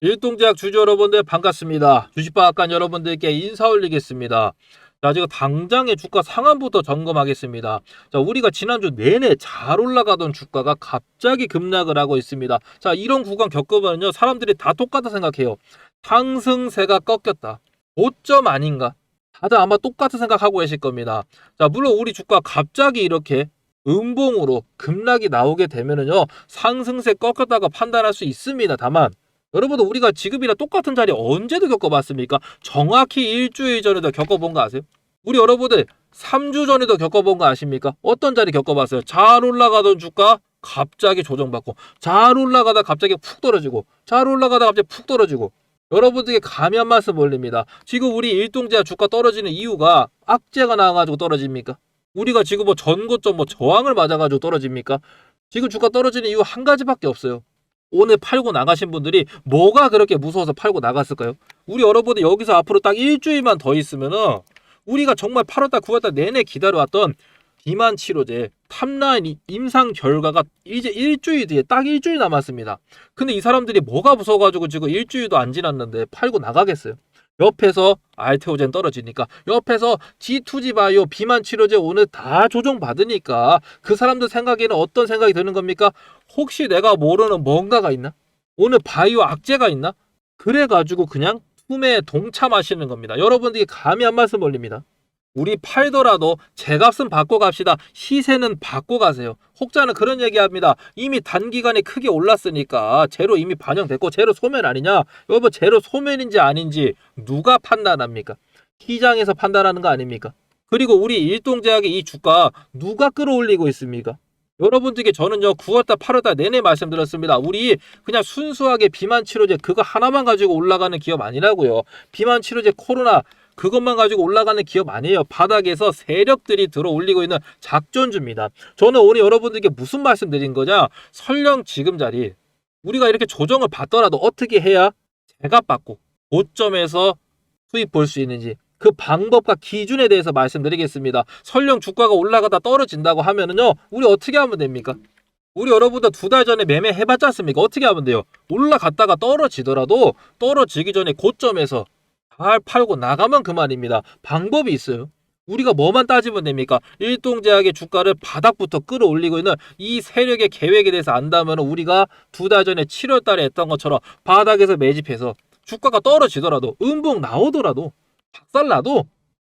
일동제약 주주 여러분들 반갑습니다. 주식방앗간 여러분들께 인사 올리겠습니다. 자, 지금 당장의 주가 상한부터 점검하겠습니다. 자, 우리가 지난주 내내 잘 올라가던 주가가 갑자기 급락을 하고 있습니다. 자, 이런 구간 겪으면요, 사람들이 다 똑같다 생각해요. 상승세가 꺾였다. 고점 아닌가? 다들 아마 똑같은 생각하고 계실 겁니다. 자, 물론 우리 주가 갑자기 이렇게 음봉으로 급락이 나오게 되면은요, 상승세 꺾였다고 판단할 수 있습니다. 다만, 여러분들 우리가 지금이랑 똑같은 자리 언제도 겪어봤습니까? 정확히 일주일 전에도 겪어본 거 아세요? 우리 여러분들 3주 전에도 겪어본 거 아십니까? 어떤 자리 겪어봤어요? 잘 올라가던 주가 갑자기 조정받고 잘 올라가다 갑자기 푹 떨어지고 잘 올라가다 갑자기 푹 떨어지고 여러분들께 감히 한 말씀 올립니다. 지금 우리 일동제약 주가 떨어지는 이유가 악재가 나와가지고 떨어집니까? 우리가 지금 뭐 전고점 뭐 저항을 맞아가지고 떨어집니까? 지금 주가 떨어지는 이유 한 가지밖에 없어요. 오늘 팔고 나가신 분들이 뭐가 그렇게 무서워서 팔고 나갔을까요? 우리 여러분들 여기서 앞으로 딱 일주일만 더 있으면은 우리가 정말 8월달, 9월달 내내 기다려왔던 비만 치료제 탑라인 이- 임상 결과가 이제 일주일 뒤에 딱 일주일 남았습니다. 근데 이 사람들이 뭐가 무서워가지고 지금 일주일도 안 지났는데 팔고 나가겠어요? 옆에서 알테오젠 떨어지니까 옆에서 G2G 바이오 비만 치료제 오늘 다 조정 받으니까 그 사람들 생각에는 어떤 생각이 드는 겁니까? 혹시 내가 모르는 뭔가가 있나? 오늘 바이오 악재가 있나? 그래가지고 그냥 품에 동참하시는 겁니다. 여러분들이 감히 한 말씀 올립니다. 우리 팔더라도 제값은 받고 갑시다. 시세는 받고 가세요. 혹자는 그런 얘기합니다. 이미 단기간에 크게 올랐으니까 제로 이미 반영됐고 제로 소멸 아니냐? 여러분 제로 소멸인지 아닌지 누가 판단합니까? 시장에서 판단하는 거 아닙니까? 그리고 우리 일동제약의 이 주가 누가 끌어올리고 있습니까? 여러분들께 저는요 9월달 8월달 내내 말씀드렸습니다. 우리 그냥 순수하게 비만 치료제 그거 하나만 가지고 올라가는 기업 아니라고요. 비만 치료제 코로나 그것만 가지고 올라가는 기업 아니에요. 바닥에서 세력들이 들어 올리고 있는 작전주입니다. 저는 오늘 여러분들께 무슨 말씀 드린 거냐? 설령 지금 자리 우리가 이렇게 조정을 받더라도 어떻게 해야 제가 받고 고점에서 수익 볼수 있는지 그 방법과 기준에 대해서 말씀드리겠습니다. 설령 주가가 올라가다 떨어진다고 하면은요, 우리 어떻게 하면 됩니까? 우리 여러분들 두 달 전에 매매 해봤지 않습니까? 어떻게 하면 돼요? 올라갔다가 떨어지더라도 떨어지기 전에 고점에서 잘 팔고 나가면 그만입니다. 방법이 있어요. 우리가 뭐만 따지면 됩니까? 일동제약의 주가를 바닥부터 끌어올리고 있는 이 세력의 계획에 대해서 안다면 우리가 두 달 전에 7월 달에 했던 것처럼 바닥에서 매집해서 주가가 떨어지더라도 음봉 나오더라도 박살나도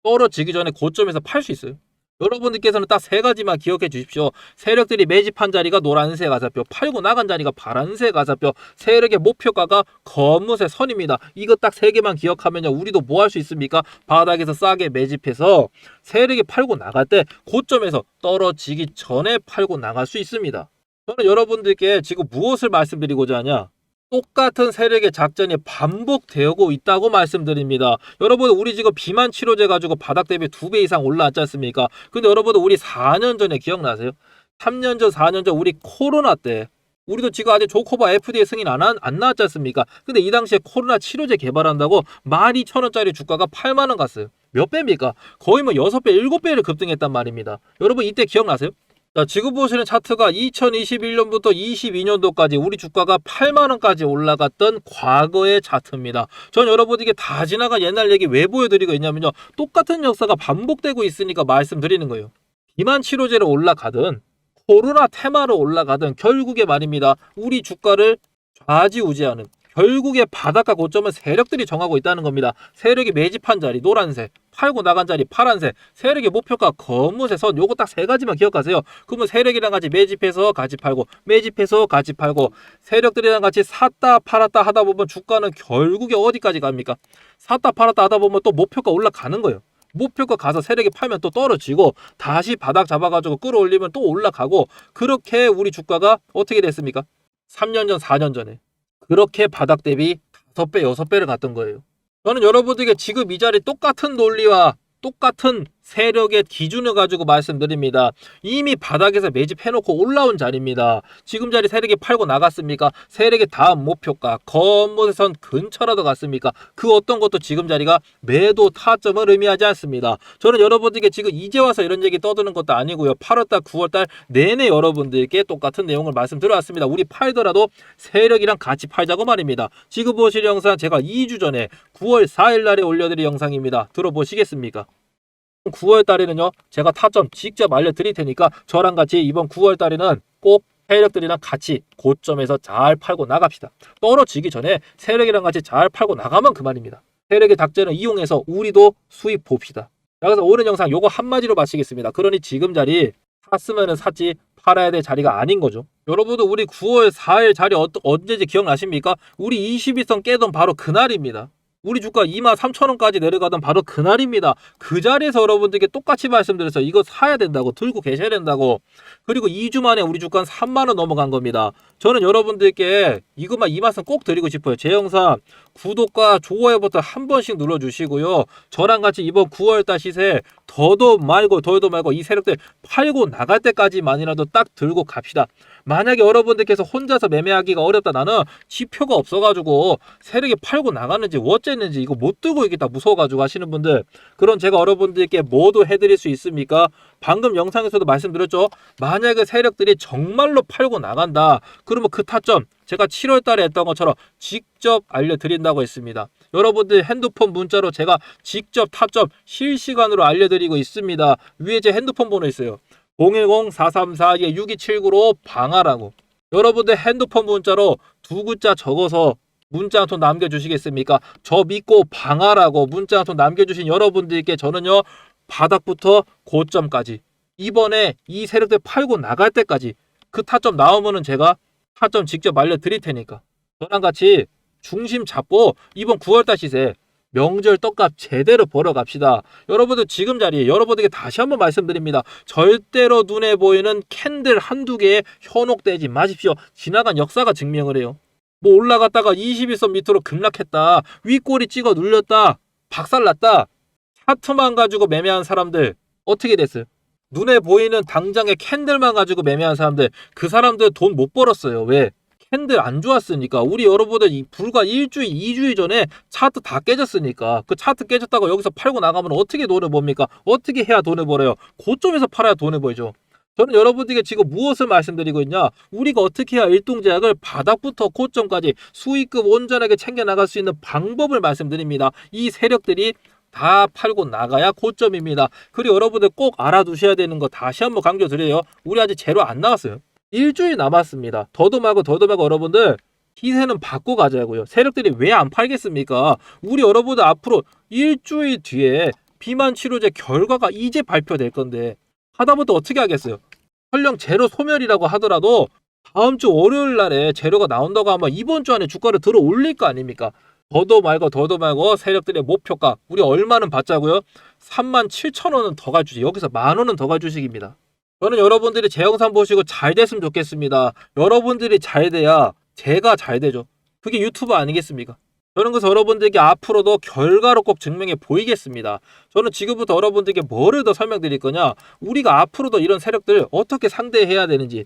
떨어지기 전에 고점에서 팔 수 있어요. 여러분들께서는 딱 세 가지만 기억해 주십시오. 세력들이 매집한 자리가 노란색 가사표, 팔고 나간 자리가 파란색 가사표, 세력의 목표가가 검은색 선입니다. 이거 딱 세 개만 기억하면요. 우리도 뭐 할 수 있습니까? 바닥에서 싸게 매집해서 세력이 팔고 나갈 때 고점에서 떨어지기 전에 팔고 나갈 수 있습니다. 저는 여러분들께 지금 무엇을 말씀드리고자 하냐? 똑같은 세력의 작전이 반복되고 있다고 말씀드립니다. 여러분 우리 지금 비만 치료제 가지고 바닥 대비 두 배 이상 올라왔지 않습니까? 근데 여러분 우리 4년 전에 기억나세요? 3년 전, 4년 전 우리 코로나 때 우리도 지금 아직 조코바 FDA 승인 안, 한- 안 나왔지 않습니까? 근데 이 당시에 코로나 치료제 개발한다고 12,000원짜리 주가가 8만원 갔어요. 몇 배입니까? 거의 뭐 6배, 7배를 급등했단 말입니다. 여러분 이때 기억나세요? 자, 지금 보시는 차트가 2021년부터 22년도까지 우리 주가가 8만 원까지 올라갔던 과거의 차트입니다. 전 여러분에게 다 지나간 옛날 얘기 왜 보여드리고 있냐면요. 똑같은 역사가 반복되고 있으니까 말씀드리는 거예요. 비만 치료제로 올라가든 코로나 테마로 올라가든 결국에 말입니다. 우리 주가를 좌지우지하는 결국에 바닥과 고점은 세력들이 정하고 있다는 겁니다. 세력이 매집한 자리 노란색, 팔고 나간 자리 파란색, 세력의 목표가 검은색 선 요거 딱 세 가지만 기억하세요. 그러면 세력이랑 같이 매집해서 같이 팔고 매집해서 같이 팔고 세력들이랑 같이 샀다 팔았다 하다 보면 주가는 결국에 어디까지 갑니까? 샀다 팔았다 하다 보면 또 목표가 올라가는 거예요. 목표가 가서 세력이 팔면 또 떨어지고 다시 바닥 잡아가지고 끌어올리면 또 올라가고 그렇게 우리 주가가 어떻게 됐습니까? 3년 전, 4년 전에 그렇게 바닥 대비 5배, 6배를 갔던 거예요. 저는 여러분들에게 지금 이 자리 똑같은 논리와 똑같은 세력의 기준을 가지고 말씀드립니다. 이미 바닥에서 매집해놓고 올라온 자리입니다. 지금 자리 세력이 팔고 나갔습니까? 세력의 다음 목표가 건물선 근처라도 갔습니까? 그 어떤 것도 지금 자리가 매도 타점을 의미하지 않습니다. 저는 여러분들께 지금 이제 와서 이런 얘기 떠드는 것도 아니고요. 8월달, 9월달 내내 여러분들께 똑같은 내용을 말씀드려왔습니다. 우리 팔더라도 세력이랑 같이 팔자고 말입니다. 지금 보실 영상 제가 2주 전에 9월 4일 날에 올려드린 영상입니다. 들어보시겠습니까? 9월 달에는요, 제가 타점 직접 알려드릴 테니까 저랑 같이 이번 9월 달에는 꼭 세력들이랑 같이 고점에서 잘 팔고 나갑시다. 떨어지기 전에 세력이랑 같이 잘 팔고 나가면 그만입니다. 세력의 닥자는 이용해서 우리도 수입 봅시다. 자, 그래서 오늘 영상 요거 한마디로 마치겠습니다. 그러니 지금 자리 샀으면 샀지 팔아야 될 자리가 아닌 거죠. 여러분도 우리 9월 4일 자리 어, 언제지 기억나십니까? 우리 21선 깨던 바로 그날입니다. 우리 주가 2만 3천 원까지 내려가던 바로 그날입니다. 그 자리에서 여러분들께 똑같이 말씀드렸어요. 이거 사야 된다고 들고 계셔야 된다고. 그리고 2주 만에 우리 주가는 3만 원 넘어간 겁니다. 저는 여러분들께 이것만 이 말씀 꼭 드리고 싶어요. 제 영상 구독과 좋아요 버튼 한 번씩 눌러주시고요. 저랑 같이 이번 9월달 시세 더도 말고 더도 말고 이 세력들 팔고 나갈 때까지만이라도 딱 들고 갑시다. 만약에 여러분들께서 혼자서 매매하기가 어렵다 나는 지표가 없어가지고 세력이 팔고 나가는지 어쨌는지 이거 못 들고 있겠다 무서워가지고 하시는 분들 그런 제가 여러분들께 뭐도 해드릴 수 있습니까? 방금 영상에서도 말씀드렸죠. 만약에 세력들이 정말로 팔고 나간다. 그러면 그 타점 제가 7월 달에 했던 것처럼 직접 알려드린다고 했습니다. 여러분들 핸드폰 문자로 제가 직접 타점 실시간으로 알려드리고 있습니다. 위에 제 핸드폰 번호 있어요. 010-434-6279로 방하라고. 여러분들 핸드폰 문자로 두 글자 적어서 문자 한 통 남겨주시겠습니까? 저 믿고 방하라고 문자 한 통 남겨주신 여러분들께 저는요 바닥부터 고점까지 이번에 이 세력들 팔고 나갈 때까지 그 타점 나오면은 제가 타점 직접 알려드릴 테니까 저랑 같이 중심 잡고 이번 9월달 시세 명절 떡값 제대로 벌어 갑시다. 여러분들 지금 자리에 여러분들께 다시 한번 말씀드립니다. 절대로 눈에 보이는 캔들 한두 개에 현혹되지 마십시오. 지나간 역사가 증명을 해요. 뭐 올라갔다가 21선 밑으로 급락했다. 윗꼬리 찍어 눌렸다. 박살났다. 차트만 가지고 매매한 사람들 어떻게 됐어요? 눈에 보이는 당장의 캔들만 가지고 매매한 사람들 그 사람들 돈 못 벌었어요. 왜? 캔들 안 좋았으니까 우리 여러분들 이 불과 일주일, 이주일 전에 차트 다 깨졌으니까 그 차트 깨졌다고 여기서 팔고 나가면 어떻게 돈을 법니까? 어떻게 해야 돈을 벌어요? 고점에서 팔아야 돈을 벌죠. 저는 여러분들에게 지금 무엇을 말씀드리고 있냐? 우리가 어떻게 해야 일동제약을 바닥부터 고점까지 수익금 온전하게 챙겨 나갈 수 있는 방법을 말씀드립니다. 이 세력들이 다 팔고 나가야 고점입니다. 그리고 여러분들 꼭 알아두셔야 되는 거 다시 한번 강조드려요. 우리 아직 제로 안 나왔어요. 일주일 남았습니다. 더도 말고 여러분들 희세는 받고 가자고요. 세력들이 왜 안 팔겠습니까? 우리 여러분들 앞으로 일주일 뒤에 비만 치료제 결과가 이제 발표될 건데 하다못해 어떻게 하겠어요? 설령 제로 소멸이라고 하더라도 다음 주 월요일 날에 제로가 나온다고 하면 이번 주 안에 주가를 들어 올릴 거 아닙니까? 더도 말고 더도 말고 세력들의 목표가 우리 얼마는 받자고요? 3만 7천 원은 더 가주시. 여기서 만 원은 더 가주식입니다. 저는 여러분들이 제 영상 보시고 잘 됐으면 좋겠습니다. 여러분들이 잘 돼야 제가 잘 되죠. 그게 유튜브 아니겠습니까? 저는 그래서 여러분들에게 앞으로도 결과로 꼭 증명해 보이겠습니다. 저는 지금부터 여러분들에게 뭐를 더 설명드릴 거냐? 우리가 앞으로도 이런 세력들 어떻게 상대해야 되는지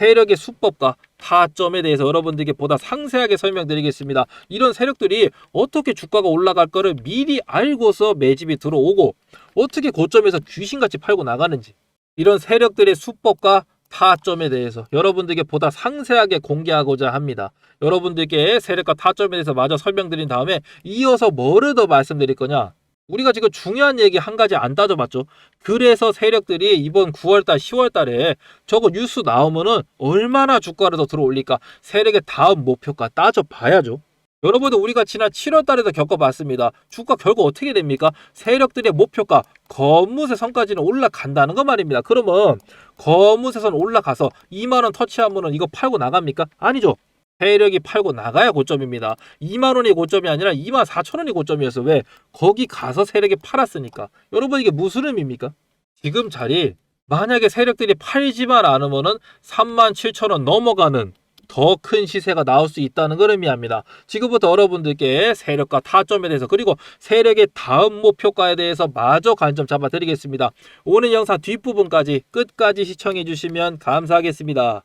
세력의 수법과 타점에 대해서 여러분들에게 보다 상세하게 설명드리겠습니다. 이런 세력들이 어떻게 주가가 올라갈 거를 미리 알고서 매집이 들어오고 어떻게 고점에서 귀신같이 팔고 나가는지 이런 세력들의 수법과 타점에 대해서 여러분들에게 보다 상세하게 공개하고자 합니다. 여러분들께 세력과 타점에 대해서 마저 설명드린 다음에 이어서 뭐를 더 말씀드릴 거냐? 우리가 지금 중요한 얘기 한 가지 안 따져봤죠. 그래서 세력들이 이번 9월달, 10월달에 저거 뉴스 나오면은 얼마나 주가를 더 들어올릴까? 세력의 다음 목표가 따져봐야죠. 여러분들 우리가 지난 7월달에도 겪어봤습니다. 주가 결국 어떻게 됩니까? 세력들의 목표가 거무새 선까지는 올라간다는 거 말입니다. 그러면 거무새 선 올라가서 2만 원 터치하면은 이거 팔고 나갑니까? 아니죠. 세력이 팔고 나가야 고점입니다. 2만 원이 고점이 아니라 2만 4천 원이 고점이었어. 왜? 거기 가서 세력이 팔았으니까. 여러분 이게 무슨 의미입니까? 지금 자리 만약에 세력들이 팔지만 않으면은 3만 7천 원 넘어가는 더큰 시세가 나올 수 있다는 걸 의미합니다. 지금부터 여러분들께 세력과 타점에 대해서 그리고 세력의 다음 목표가에 대해서 마저 관점 잡아드리겠습니다. 오늘 영상 뒷부분까지 끝까지 시청해 주시면 감사하겠습니다.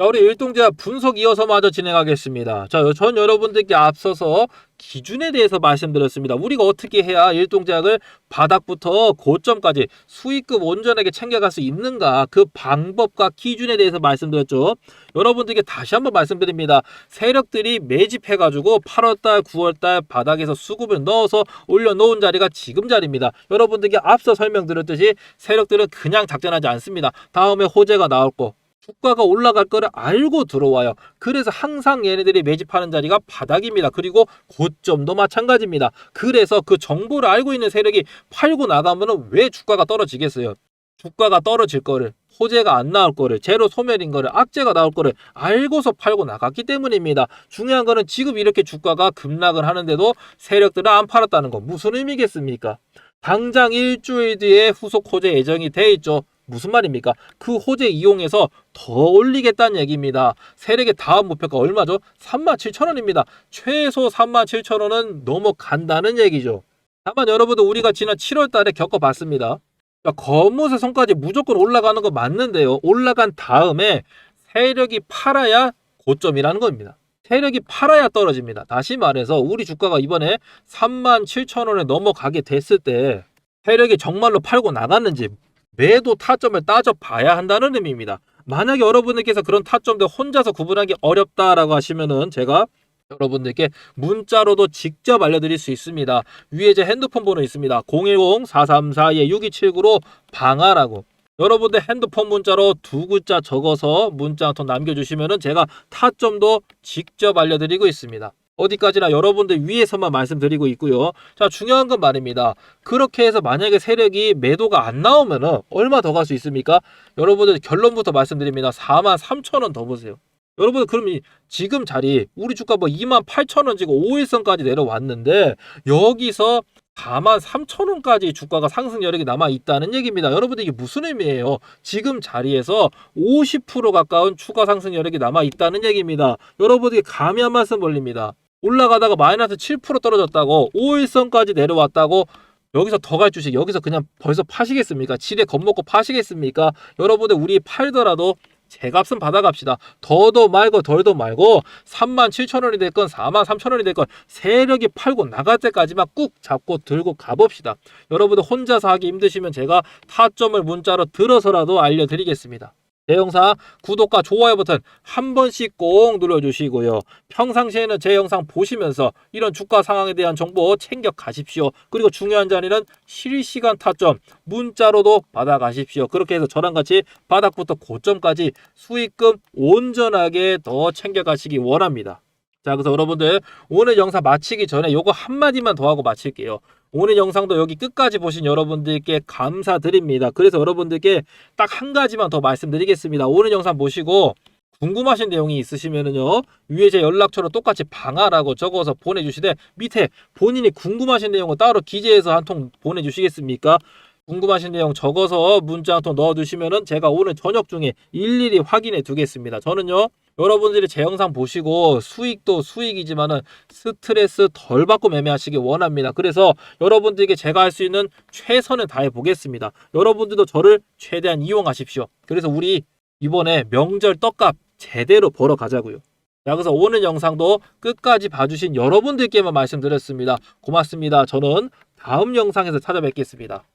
자, 우리 일동자 분석 이어서 마저 진행하겠습니다. 자, 전 여러분들께 앞서서 기준에 대해서 말씀드렸습니다. 우리가 어떻게 해야 일동작을 바닥부터 고점까지 수익금 온전하게 챙겨갈 수 있는가 그 방법과 기준에 대해서 말씀드렸죠. 여러분들께 다시 한번 말씀드립니다. 세력들이 매집해가지고 8월달, 9월달 바닥에서 수급을 넣어서 올려놓은 자리가 지금 자리입니다. 여러분들께 앞서 설명드렸듯이 세력들은 그냥 작전하지 않습니다. 다음에 호재가 나올 거, 주가가 올라갈 거를 알고 들어와요. 그래서 항상 얘네들이 매집하는 자리가 바닥입니다. 그리고 고점도 마찬가지입니다. 그래서 그 정보를 알고 있는 세력이 팔고 나가면은 왜 주가가 떨어지겠어요? 주가가 떨어질 거를 호재가 안 나올 거를 제로 소멸인 거를 악재가 나올 거를 알고서 팔고 나갔기 때문입니다. 중요한 거는 지금 이렇게 주가가 급락을 하는데도 세력들은 안 팔았다는 거 무슨 의미겠습니까? 당장 일주일 뒤에 후속 호재 예정이 돼 있죠. 무슨 말입니까? 그 호재 이용해서 더 올리겠다는 얘기입니다. 세력의 다음 목표가 얼마죠? 37,000원입니다. 최소 37,000원은 넘어간다는 얘기죠. 다만 여러분들 우리가 지난 7월 달에 겪어봤습니다. 자, 거무새 선까지 무조건 올라가는 거 맞는데요. 올라간 다음에 세력이 팔아야 고점이라는 겁니다. 세력이 팔아야 떨어집니다. 다시 말해서 우리 주가가 이번에 37,000원에 넘어가게 됐을 때 세력이 정말로 팔고 나갔는지 매도 타점을 따져봐야 한다는 의미입니다. 만약에 여러분들께서 그런 타점들 혼자서 구분하기 어렵다라고 하시면은 제가 여러분들께 문자로도 직접 알려드릴 수 있습니다. 위에 제 핸드폰 번호 있습니다. 010-434-6279로 방하라고. 여러분들 핸드폰 문자로 두 글자 적어서 문자 한 통 남겨주시면은 제가 타점도 직접 알려드리고 있습니다. 어디까지나 여러분들 위에서만 말씀드리고 있고요. 자, 중요한 건 말입니다. 그렇게 해서 만약에 세력이 매도가 안 나오면은 얼마 더 갈 수 있습니까? 여러분들 결론부터 말씀드립니다. 4만 3천 원 더 보세요. 여러분 그럼 이 지금 자리 우리 주가 뭐 2만 8천 원 지금 5일선까지 내려왔는데 여기서 4만 3천 원까지 주가가 상승 여력이 남아 있다는 얘기입니다. 여러분들 이게 무슨 의미예요? 지금 자리에서 50% 가까운 추가 상승 여력이 남아 있다는 얘기입니다. 여러분들이 감이 한 말씀 벌립니다. 올라가다가 마이너스 7% 떨어졌다고 5일선까지 내려왔다고 여기서 더 갈 주식 여기서 그냥 벌써 파시겠습니까? 지뢰 겁먹고 파시겠습니까? 여러분들 우리 팔더라도 제 값은 받아갑시다. 더도 말고 덜도 말고 3만 7천 원이 됐건 4만 3천 원이 됐건 세력이 팔고 나갈 때까지만 꾹 잡고 들고 가봅시다. 여러분들 혼자서 하기 힘드시면 제가 타점을 문자로 들어서라도 알려드리겠습니다. 제 영상 구독과 좋아요 버튼 한 번씩 꼭 눌러주시고요. 평상시에는 제 영상 보시면서 이런 주가 상황에 대한 정보 챙겨 가십시오. 그리고 중요한 자리는 실시간 타점 문자로도 받아 가십시오. 그렇게 해서 저랑 같이 바닥부터 고점까지 수익금 온전하게 더 챙겨 가시기 원합니다. 자, 그래서 여러분들 오늘 영상 마치기 전에 요거 한마디만 더 하고 마칠게요. 오늘 영상도 여기 끝까지 보신 여러분들께 감사드립니다. 그래서 여러분들께 딱 한 가지만 더 말씀드리겠습니다. 오늘 영상 보시고 궁금하신 내용이 있으시면은요 위에 제 연락처로 똑같이 방하라고 적어서 보내주시되 밑에 본인이 궁금하신 내용을 따로 기재해서 한 통 보내주시겠습니까? 궁금하신 내용 적어서 문자 한 통 넣어두시면은 제가 오늘 저녁 중에 일일이 확인해 두겠습니다. 저는요 여러분들이 제 영상 보시고 수익도 수익이지만은 스트레스 덜 받고 매매하시기 원합니다. 그래서 여러분들에게 제가 할 수 있는 최선을 다해 보겠습니다. 여러분들도 저를 최대한 이용하십시오. 그래서 우리 이번에 명절 떡값 제대로 벌어 가자고요. 자, 그래서 오늘 영상도 끝까지 봐주신 여러분들께만 말씀드렸습니다. 고맙습니다. 저는 다음 영상에서 찾아뵙겠습니다.